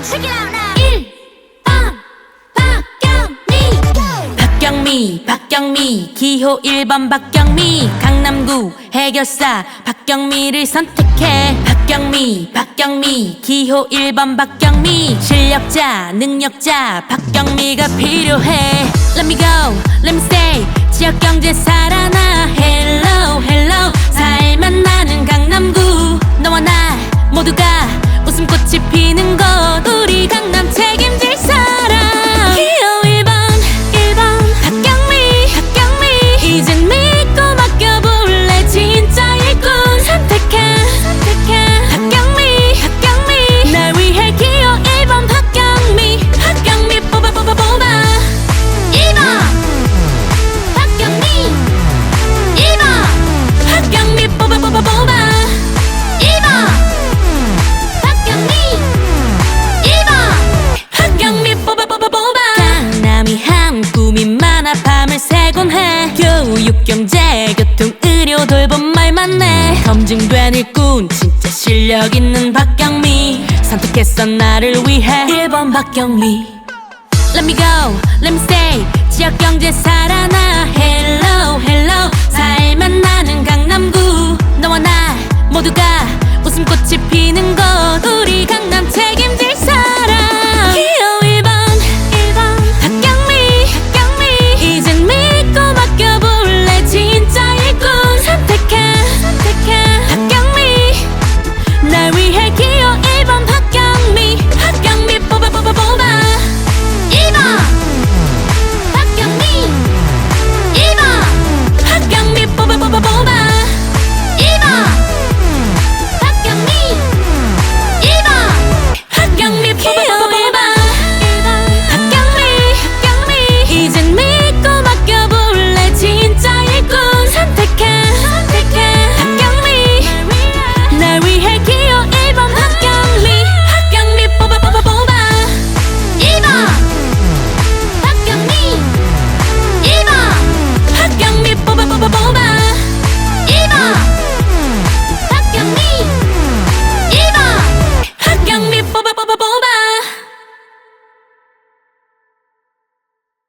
박경미. 박경미 박경미 기호 1번 박경미. 강남구 해결사 박경미를 선택해. 박경미 박경미 기호 1번 박경미. 실력자 능력자 박경미가 필요해. Let me go let me stay. 지역 경제 살아 교육 경제 교통 의료 돌봄 말 많네. 검증된 일꾼 진짜 실력 있는 박경미. 선택했어 나를 위해 1번 박경미. Let me go, let me stay. 지역 경제 살아나. Hello, hello. 살만 나는 강남구. 너와 나 모두가 we hate